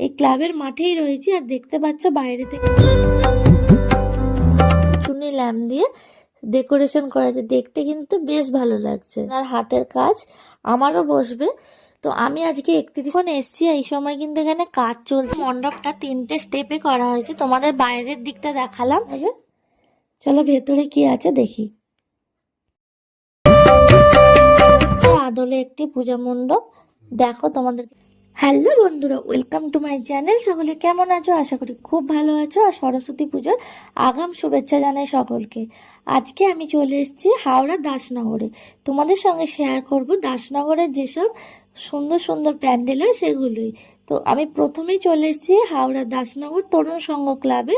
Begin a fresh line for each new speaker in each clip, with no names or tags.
এই ক্লাবের মাঠেই রয়েছি আর দেখতে পাচ্ছ বাইরে থেকে চুনি ল্যাম্প দিয়ে ডেকোরেশন করা আছে দেখতে কিন্তু বেশ ভালো লাগছে। আর হাতের কাজ আমারও বসবে। তো আমি আজকে একত্রিশ এসছি এই সময় কিন্তু এখানে কাজ চলছে। মণ্ডপটা তিনটে স্টেপে করা হয়েছে। তোমাদের বাইরের দিকটা দেখালাম। চলো ভেতরে কি আছে দেখি। আদলে একটি পূজা মণ্ডপ। দেখো তোমাদের হ্যালো বন্ধুরা ওয়েলকাম টু মাই চ্যানেল সকলে কেমন আছো? আশা করি খুব ভালো আছো। আর সরস্বতী পুজোর আগাম শুভেচ্ছা জানাই সকলকে। আজকে আমি চলে এসেছি হাওড়া দাসনগরে। তোমাদের সঙ্গে শেয়ার করব দাসনগরের যেসব সুন্দর সুন্দর প্যান্ডেল হয় সেগুলোই। তো আমি প্রথমেই চলে এসেছি হাওড়া দাসনগর তরুণ সংঘ ক্লাবে।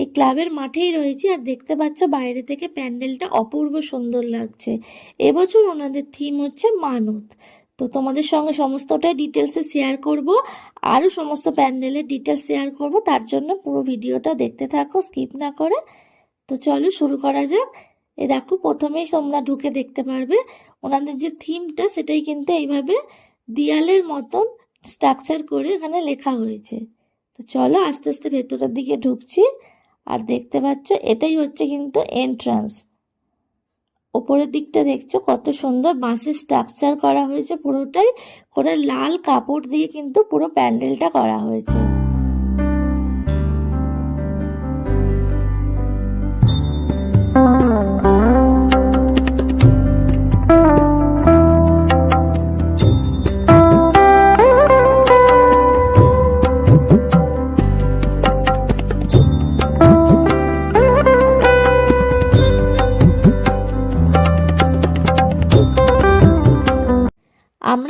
এই ক্লাবের মাঠেই রয়েছি আর দেখতে পাচ্ছ বাইরে থেকে প্যান্ডেলটা অপূর্ব সুন্দর লাগছে। এবছর ওনাদের থিম হচ্ছে মানত। তো তোমাদের সঙ্গে সমস্তটাই ডিটেলসে শেয়ার করব। আরও সমস্ত প্যান্ডেলের ডিটেলস শেয়ার করব। তার জন্য পুরো ভিডিওটা দেখতে থাকো স্কিপ না করে। তো চলো শুরু করা যাক। এ দেখো, প্রথমেই তোমরা ঢুকে দেখতে পারবে, ওনাদের যে থিমটা সেটাই কিন্তু এইভাবে দেয়ালের মতন স্ট্রাকচার করে এখানে লেখা হয়েছে। তো চলো আস্তে আস্তে ভেতরের দিকে ঢুকছি। আর দেখতে পাচ্ছ, এটাই হচ্ছে কিন্তু এন্ট্রান্স ওপরের দিকটা দেখছ, কত সুন্দর বাঁশের স্ট্রাকচার করা হয়েছে পুরোটাই। করে লাল কাপড় দিয়ে কিন্তু পুরো প্যান্ডেলটা করা হয়েছে।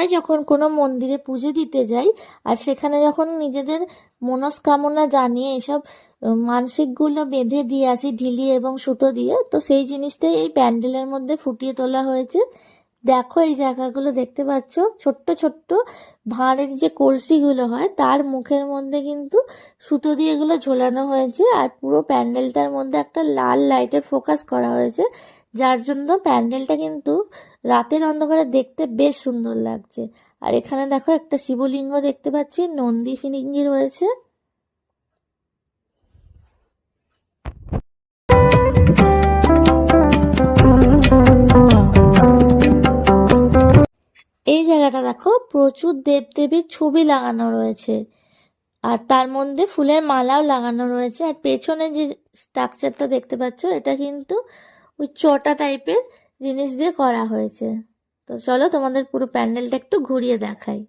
আমরা যখন কোনো মন্দিরে পুজো দিতে যাই, আর সেখানে যখন নিজেদের মনস্কামনা জানিয়ে এসব মানসিকগুলো বেঁধে দিয়ে আসি ঢিলি এবং সুতো দিয়ে, তো সেই জিনিসটাই এই প্যান্ডেলের মধ্যে ফুটিয়ে তোলা হয়েছে। দেখো এই জায়গাগুলো দেখতে পাচ্ছ? ছোট্ট ছোট্ট ভাঁড়ের যে কলসিগুলো হয়, তার মুখের মধ্যে কিন্তু সুতো দিয়ে এগুলো ঝোলানো হয়েছে আর পুরো প্যান্ডেলটার মধ্যে একটা লাল লাইটের ফোকাস করা হয়েছে, যার জন্য প্যান্ডেলটা কিন্তু রাতের অন্ধকারে দেখতে বেশ সুন্দর লাগছে। আর এখানে দেখো একটা শিবলিঙ্গ দেখতে পাচ্ছি, নন্দী ফিরিঙ্গি রয়েছে। এই জায়গাটা দেখো প্রচুর দেবদেবীর ছবি লাগানো রয়েছে। আর তার মধ্যে ফুলের মালাও লাগানো রয়েছে। আর পেছনে যে স্ট্রাকচারটা দেখতে পাচ্ছ, এটা কিন্তু ওই চটা টাইপের জিনিস দিয়ে করা হয়েছে। তো চলো তোমাদের পুরো প্যান্ডেলটা একটু ঘুরিয়ে দেখাই।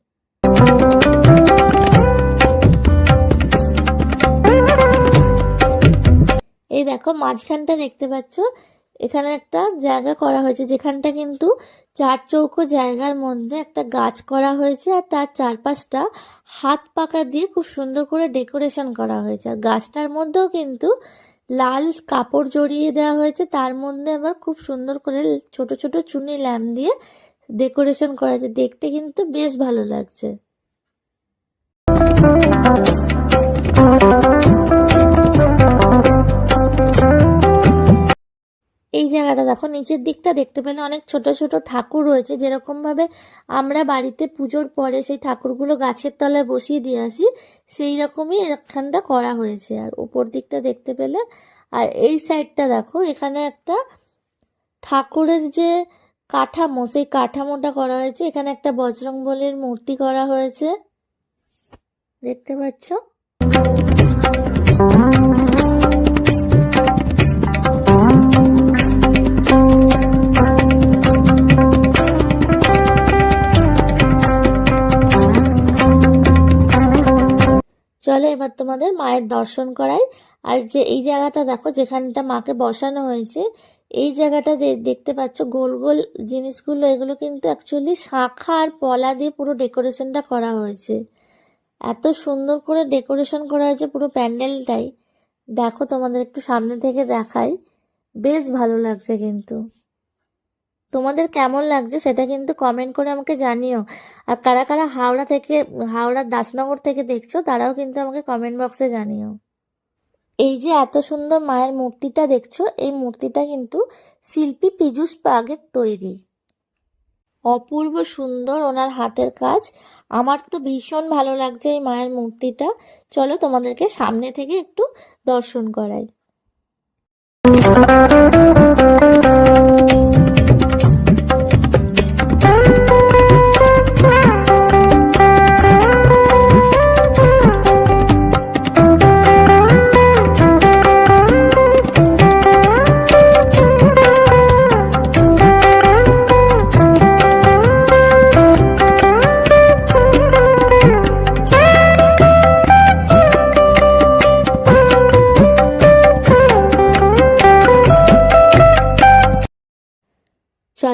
এই দেখো মাঝখানটা দেখতে পাচ্ছ এখানে একটা জায়গা করা হয়েছে যেখানটা কিন্তু চার চৌকো জায়গার মধ্যে একটা গাছ করা হয়েছে আর তার চারপাশটা হাত পাকা দিয়ে খুব সুন্দর করে ডেকোরেশন করা হয়েছে। আর গাছটার মধ্যেও কিন্তু লাল কাপড় জড়িয়ে দেওয়া হয়েছে। তার মধ্যে আবার খুব সুন্দর করে ছোট ছোট চুনি ল্যাম্প দিয়ে ডেকোরেশন করা হয়েছে। দেখতে কিন্তু বেশ ভালো লাগছে। জায়গাটা দেখো, নিচের দিকটা দেখতে পেলে অনেক ছোট ছোট ঠাকুর রয়েছে। যেরকম ভাবে আমরা বাড়িতে পুজোর পরে সেই ঠাকুরগুলো গাছের তলায় বসিয়ে দিয়ে আসি, সেই রকমই এখানটা করা হয়েছে। আর উপর দিকটা দেখতে পেলে, আর এই সাইডটা দেখো, এখানে একটা ঠাকুরের যে কাঠামো, সেই কাঠামোটা করা হয়েছে। এখানে একটা বজরংবলীর মূর্তি করা হয়েছে। দেখতে পাচ্ছ? এবার তোমাদের মায়ের দর্শন করাই। আর যে এই জায়গাটা দেখো, যেখানটা মাকে বসানো হয়েছে, এই জায়গাটা যে দেখতে পাচ্ছ, গোল গোল জিনিসগুলো, এগুলো কিন্তু অ্যাকচুয়ালি শাখা আর পলা দিয়ে পুরো ডেকোরেশনটা করা হয়েছে। এত সুন্দর করে ডেকোরেশন করা হয়েছে পুরো প্যান্ডেলটাই। দেখো তোমাদের একটু সামনে থেকে দেখাই। বেশ ভালো লাগছে কিন্তু। তোমাদের কেমন লাগছে সেটা কিন্তু কমেন্ট করে আমাকে জানিও। আর কারা কারা হাওড়া থেকে হাওড়ার দাসনগর থেকে দেখছ, তারাও কিন্তু আমাকে কমেন্ট বক্সে জানিও। এই যে এত সুন্দর মায়ের মূর্তিটা দেখছ, এই মূর্তিটা কিন্তু শিল্পী পীযূষ পাগের তৈরি। অপূর্ব সুন্দর ওনার হাতের কাজ। আমার তো ভীষণ ভালো লাগছে এই মায়ের মূর্তিটা। চলো তোমাদেরকে সামনে থেকে একটু দর্শন করাই।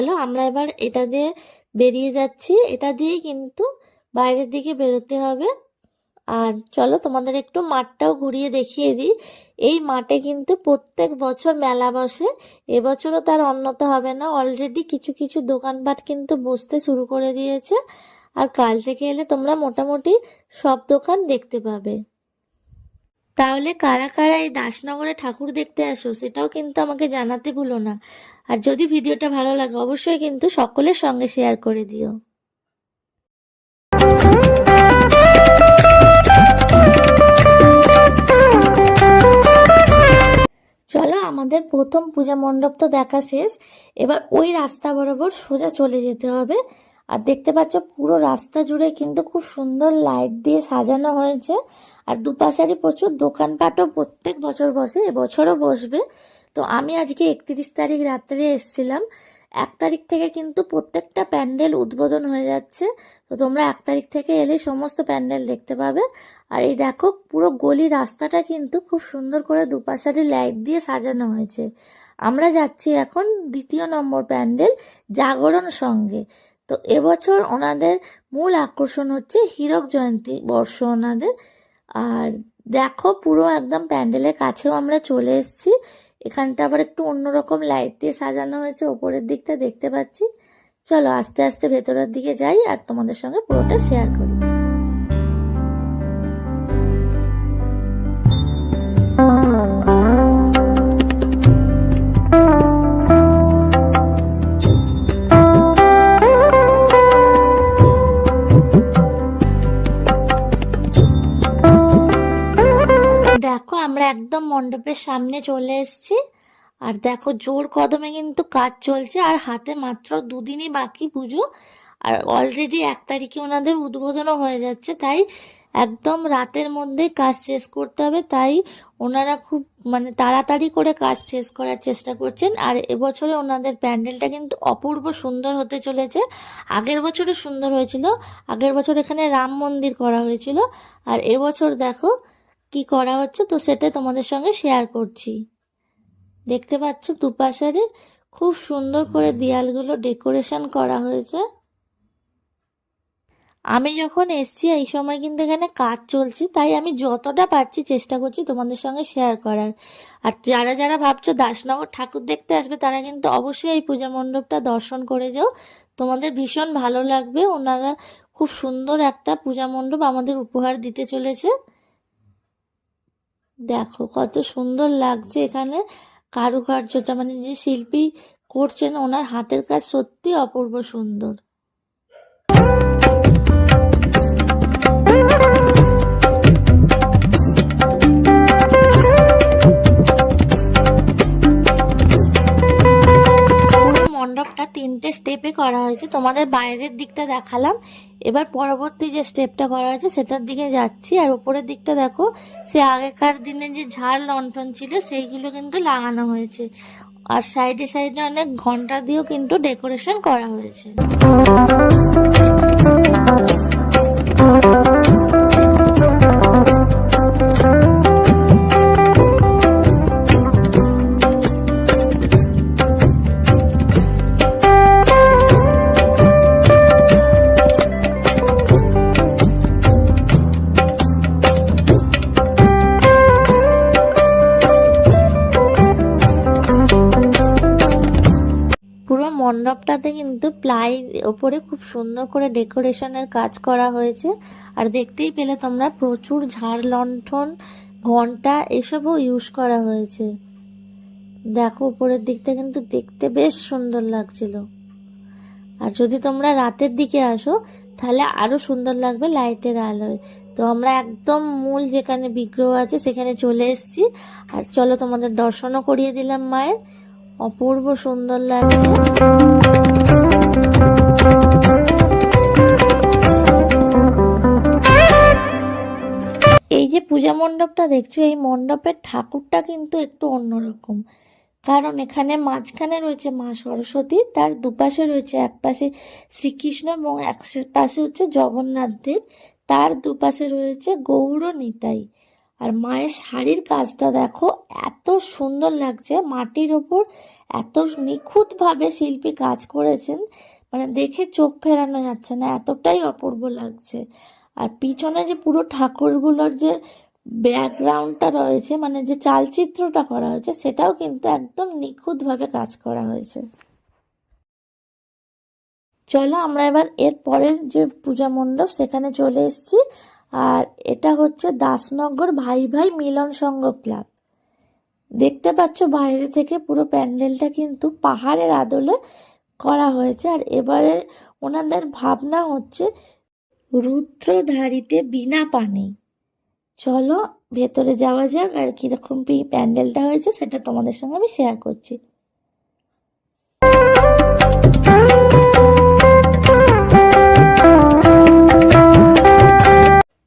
চলো আমরা এবার এটা দিয়ে বেরিয়ে যাচ্ছি। এটা দিয়ে কিন্তু বাইরের দিকে বেরোতে হবে। আর চলো তোমাদের একটু মাঠটাও ঘুরিয়ে দেখিয়ে দিই। এই মাঠে কিন্তু প্রত্যেক বছর মেলা বসে। এবছরও তার অন্যতা হবে না। অলরেডি কিছু কিছু দোকানপাট কিন্তু বসতে শুরু করে দিয়েছে। আর কাল থেকে এলে তোমরা মোটামুটি সব দোকান দেখতে পাবে। তাহলে কারা কারা এই দাসনগরে ঠাকুর দেখতে আসো, সেটাও কিন্তু আমাকে জানাতে ভুলো না। আর যদি ভিডিওটা ভালো লাগে, অবশ্যই কিন্তু সকলের সঙ্গে শেয়ার করে দিও। চলো, আমাদের প্রথম পূজা মণ্ডপ তো দেখা শেষ। এবার ওই রাস্তা বরাবর সোজা চলে যেতে হবে। আর দেখতে পাচ্ছ, পুরো রাস্তা জুড়ে কিন্তু খুব সুন্দর লাইট দিয়ে সাজানো হয়েছে। আর দুপাশারই প্রচুর দোকানপাটও প্রত্যেক বছর বসে, এবছরও বসবে। তো আমি আজকে একত্রিশ তারিখ রাত্রে এসেছিলাম। এক তারিখ থেকে কিন্তু প্রত্যেকটা প্যান্ডেল উদ্বোধন হয়ে যাচ্ছে। তো তোমরা এক তারিখ থেকে এলে সমস্ত প্যান্ডেল দেখতে পাবে। আর এই দেখো, পুরো গলি রাস্তাটা কিন্তু খুব সুন্দর করে দুপাশারি লাইট দিয়ে সাজানো হয়েছে। আমরা যাচ্ছি এখন দ্বিতীয় নম্বর প্যান্ডেল, জাগরণ সঙ্গে। তো এবছর ওনাদের মূল আকর্ষণ হচ্ছে হীরক জয়ন্তী বর্ষ ওনাদের। আর দেখো, পুরো একদম প্যান্ডেলের কাছেও আমরা চলে এসেছি। এখানটা আবার একটু অন্যরকম লাইট দিয়ে সাজানো হয়েছে ওপরের দিকটা দেখতে পাচ্ছি। চলো আস্তে আস্তে ভেতরের দিকে যাই আর তোমাদের সঙ্গে পুরোটা শেয়ার করি। দেখো একদম মণ্ডপের সামনে চলে এসেছি। আর দেখো, জোর কদমে কিন্তু কাজ চলছে। আর হাতে মাত্র দুদিনই বাকি পুজো। আর অলরেডি এক তারিখে ওনাদের উদ্বোধনও হয়ে যাচ্ছে। তাই একদম রাতের মধ্যে কাজ শেষ করতে হবে। তাই ওনারা খুব মানে তাড়াতাড়ি করে কাজ শেষ করার চেষ্টা করছেন। আর এবছরে ওনাদের প্যান্ডেলটা কিন্তু অপূর্ব সুন্দর হতে চলেছে। আগের বছরও সুন্দর হয়েছিল। আগের বছর এখানে রাম মন্দির করা হয়েছিল। আর এবছর দেখো কি করা হচ্ছে তো সেটা তোমাদের সঙ্গে শেয়ার করছি। দেখতে পাচ্ছ দুপাশারে খুব সুন্দর করে দেয়ালগুলো ডেকোরেশন করা হয়েছে। আমি যখন এসছি, এই সময় কিন্তু এখানে কাজ চলছে, তাই আমি যতটা পারছি চেষ্টা করছি তোমাদের সঙ্গে শেয়ার করার। আর যারা যারা ভাবছ দাসনগর ঠাকুর দেখতে আসবে, তারা কিন্তু অবশ্যই এই পূজা মণ্ডপটা দর্শন করে যাও। তোমাদের ভীষণ ভালো লাগবে। ওনারা খুব সুন্দর একটা পূজা মণ্ডপ আমাদের উপহার দিতে চলেছে। দেখো কত সুন্দর লাগছে এখানে কারুকার্যটা। মানে যে শিল্পী করছেন, ওনার হাতের কাজ সত্যি অপূর্ব সুন্দর। স্টেপে করা হয়েছে। তোমাদের বাইরের দিকটা দেখালাম। এবার পরবর্তী যে স্টেপটা করা হয়েছে, সেটার দিকে যাচ্ছি। আর উপরের দিকটা দেখো, সে আগেকার দিনে যে ঝাড় লণ্ঠন ছিল, সেইগুলো কিন্তু লাগানো হয়েছে। আর সাইডে সাইডে অনেক ঘণ্টা দিয়েও কিন্তু ডেকোরেশন করা হয়েছে। ওপরে খুব সুন্দর করে ডেকোরেশনের কাজ করা হয়েছে। আর দেখতেই পেলে তোমরা প্রচুর ঝাড় লণ্ঠন, ঘণ্টা এসবও ইউজ করা হয়েছে। দেখো, উপরের দিকটা কিন্তু দেখতে বেশ সুন্দর লাগছিল। আর যদি তোমরা রাতের দিকে আসো, তাহলে আরও সুন্দর লাগবে লাইটের আলোয়। তো আমরা একদম মূল যেখানে বিগ্রহ আছে, সেখানে চলে এসেছি। আর চলো তোমাদের দর্শনও করিয়ে দিলাম মায়ের। অপূর্ব সুন্দর লাগছে। মণ্ডপটা দেখছ? এই মণ্ডপের ঠাকুরটা কিন্তু একটু অন্যরকম। কারণ এখানে মাঝখানে রয়েছে মা সরস্বতী, তার দুপাশে রয়েছে এক পাশে শ্রীকৃষ্ণ এবং এক পাশে হচ্ছে জগন্নাথ দেব। তার দুপাশে রয়েছে গৌর নিতাই। আর মায়ের শাড়ির কাজটা দেখো, এত সুন্দর লাগছে। মাটির ওপর এত নিখুঁতভাবে শিল্পী কাজ করেছেন মানে দেখে চোখ ফেরানো যাচ্ছে না, এতটাই অপূর্ব লাগছে। আর পিছনে যে পুরো ঠাকুরগুলোর যে ব্যাকগ্রাউন্ডটা রয়েছে মানে যে চালচিত্রটা করা হয়েছে, সেটাও কিন্তু একদম নিখুঁতভাবে কাজ করা হয়েছে। চলো আমরা এবার এর পরের যে পূজা মণ্ডপ, সেখানে চলে এসেছি। আর এটা হচ্ছে দাসনগর ভাই ভাই মিলন সংঘ ক্লাব। দেখতে পাচ্ছ বাইরে থেকে পুরো প্যান্ডেলটা কিন্তু পাহাড়ের আদলে করা হয়েছে। আর এবারে ওনাদের ভাবনা হচ্ছে, রুদ্রধারীতে বিনা পানি। চলো ভেতরে যাওয়া যাক আর কীরকম প্যান্ডেলটা হয়েছে সেটা তোমাদের সঙ্গে আমি শেয়ার করছি।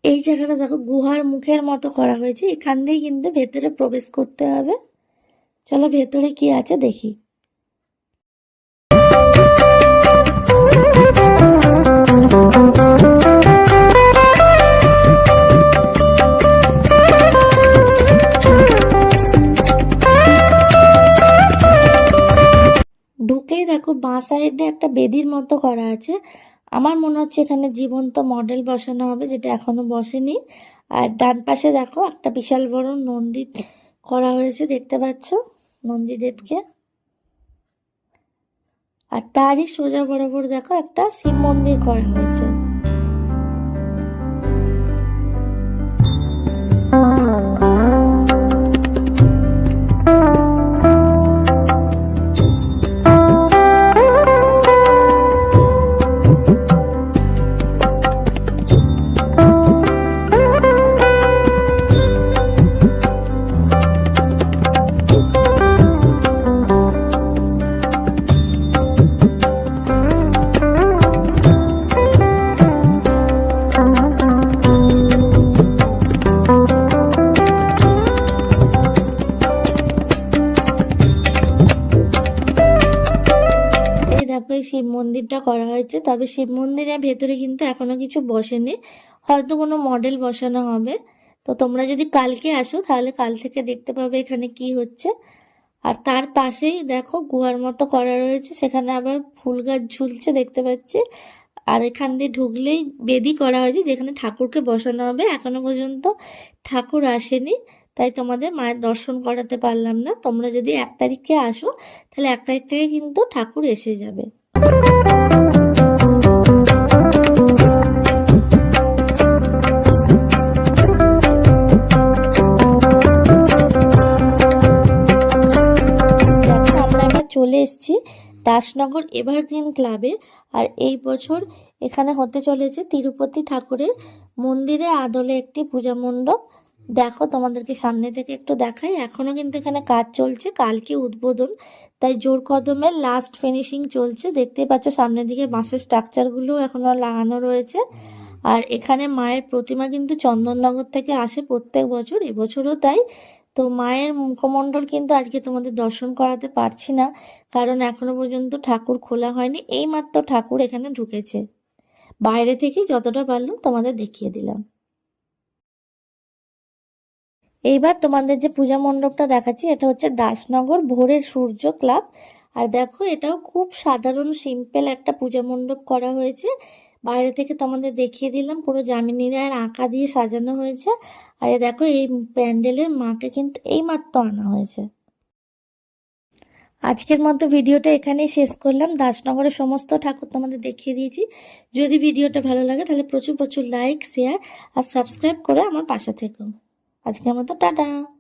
এই জায়গাটা দেখো গুহার মুখের মতো করা হয়েছে। এখান দিয়ে কিন্তু ভেতরে প্রবেশ করতে হবে। চলো ভেতরে কি আছে দেখি। দেখো, বাঁ সাইডে একটা বেদির মতো করা আছে। আমার মনে হচ্ছে এখানে জীবন্ত মডেল বসানো হবে, যেটা এখনও বসেনি। আর ডান পাশে দেখো, একটা বিশাল বড় নন্দী করা হয়েছে, দেখতে পাচ্ছ? নন্দীদেবকে। আর তারই সোজা বরাবর দেখো, একটা শিব মন্দির করা হয়েছে। করা হয়েছে। তবে শিব মন্দিরের ভেতরে কিন্তু এখনও কিছু বসেনি। হয়তো কোনো মডেল বসানো হবে। তো তোমরা যদি কালকে আসো, তাহলে কাল থেকে দেখতে পাবে এখানে কি হচ্ছে। আর তার পাশেই দেখো গুহার মতো করা রয়েছে। সেখানে আবার ফুল গাছ ঝুলছে, দেখতে পাচ্ছি। আর এখান দিয়ে ঢুকলেই বেদি করা হয়েছে, যেখানে ঠাকুরকে বসানো হবে। এখনও পর্যন্ত ঠাকুর আসেনি। তাই তোমাদের মায়ের দর্শন করাতে পারলাম না। তোমরা যদি এক তারিখে আসো, তাহলে এক তারিখ থেকে কিন্তু ঠাকুর এসে যাবে। দাসনগর এভারগ্রিন ক্লাবে আর এই বছর এখানে হতে চলেছে তিরুপতি ঠাকুরের মন্দিরে আদলে একটি পূজা মণ্ডপ। দেখো তোমাদেরকে সামনে থেকে একটু দেখাই, এখনও কিন্তু এখানে কাজ চলছে, কালকে উদ্বোধন। তাই জোর কদমে লাস্ট ফিনিশিং চলছে। দেখতেই পাচ্ছ সামনের দিকে বাঁশের স্ট্রাকচারগুলো এখনও লাগানো রয়েছে। আর এখানে মায়ের প্রতিমা কিন্তু চন্দননগর থেকে আসে প্রত্যেক বছর, এবছরও তাই। তো মায়ের মুখমণ্ডল কিন্তু আজকে তোমাদের দর্শন করাতে পারছি না, কারণ এখনও পর্যন্ত ঠাকুর খোলা হয়নি। এইমাত্র ঠাকুর এখানে ঢুকেছে। বাইরে থেকে যতটা পারলাম তোমাদের দেখিয়ে দিলাম। এইবার তোমাদের যে পূজা মণ্ডপটা দেখাচ্ছি, এটা হচ্ছে দাসনগর ভোরের সূর্য ক্লাব। আর দেখো, এটাও খুব সাধারণ সিম্পল একটা পূজা মণ্ডপ করা হয়েছে। বাইরে থেকে তোমাদের দেখিয়ে দিলাম, পুরো জামিনী রায়ের আঁকা দিয়ে সাজানো হয়েছে। আর এ দেখো, এই প্যান্ডেলের মাকে কিন্তু এইমাত্র আনা হয়েছে। আজকের মতো ভিডিওটা এখানেই শেষ করলাম। দাসনগরের সমস্ত ঠাকুর তোমাদের দেখিয়ে দিয়েছি। যদি ভিডিওটা ভালো লাগে, তাহলে প্রচুর প্রচুর লাইক, শেয়ার আর সাবস্ক্রাইব করে আমার পাশে থেকো। আজকের মতো, টাটা!